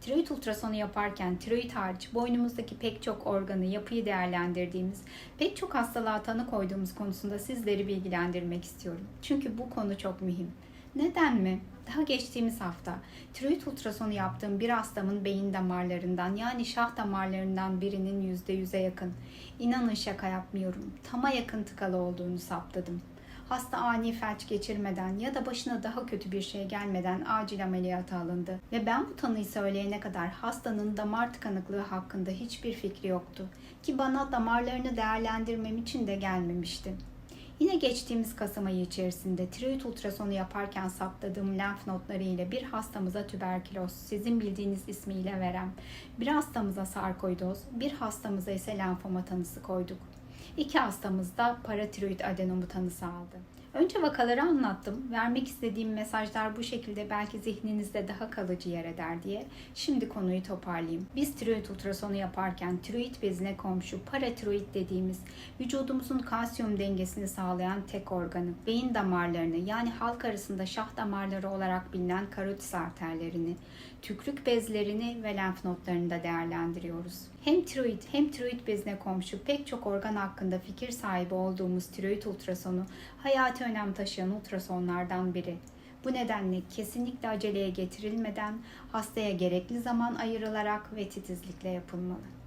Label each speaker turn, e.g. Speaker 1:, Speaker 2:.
Speaker 1: Tiroid ultrasonu yaparken tiroid hariç boynumuzdaki pek çok organı, yapıyı değerlendirdiğimiz, pek çok hastalığa tanı koyduğumuz konusunda sizleri bilgilendirmek istiyorum. Çünkü bu konu çok mühim. Neden mi? Daha geçtiğimiz hafta tiroid ultrasonu yaptığım bir hastamın beyin damarlarından yani şah damarlarından birinin %100'e yakın. İnanın şaka yapmıyorum. Tama yakın tıkalı olduğunu saptadım. Hasta ani felç geçirmeden ya da başına daha kötü bir şey gelmeden acil ameliyata alındı. Ve ben bu tanıyı söyleyene kadar hastanın damar tıkanıklığı hakkında hiçbir fikri yoktu. Ki bana damarlarını değerlendirmem için de gelmemişti. Yine geçtiğimiz Kasım ayı içerisinde tiroid ultrasonu yaparken saptadığım lenf notları ile bir hastamıza tüberküloz, sizin bildiğiniz ismiyle verem, bir hastamıza sarkoidoz, bir hastamıza ise lenfoma tanısı koyduk. İki hastamız da paratiroid adenomu tanısı aldı. Önce vakaları anlattım. Vermek istediğim mesajlar bu şekilde belki zihninizde daha kalıcı yer eder diye. Şimdi konuyu toparlayayım. Biz tiroid ultrasonu yaparken tiroid bezine komşu paratiroid dediğimiz vücudumuzun kalsiyum dengesini sağlayan tek organı, beyin damarlarını yani halk arasında şah damarları olarak bilinen karotis arterlerini, tükrük bezlerini ve lenf notlarını da değerlendiriyoruz. Hem tiroid hem tiroid bezine komşu pek çok organ hakkında fikir sahibi olduğumuz tiroid ultrasonu hayati önem taşıyan ultrasonlardan biri. Bu nedenle kesinlikle aceleye getirilmeden hastaya gerekli zaman ayrılarak ve titizlikle yapılmalı.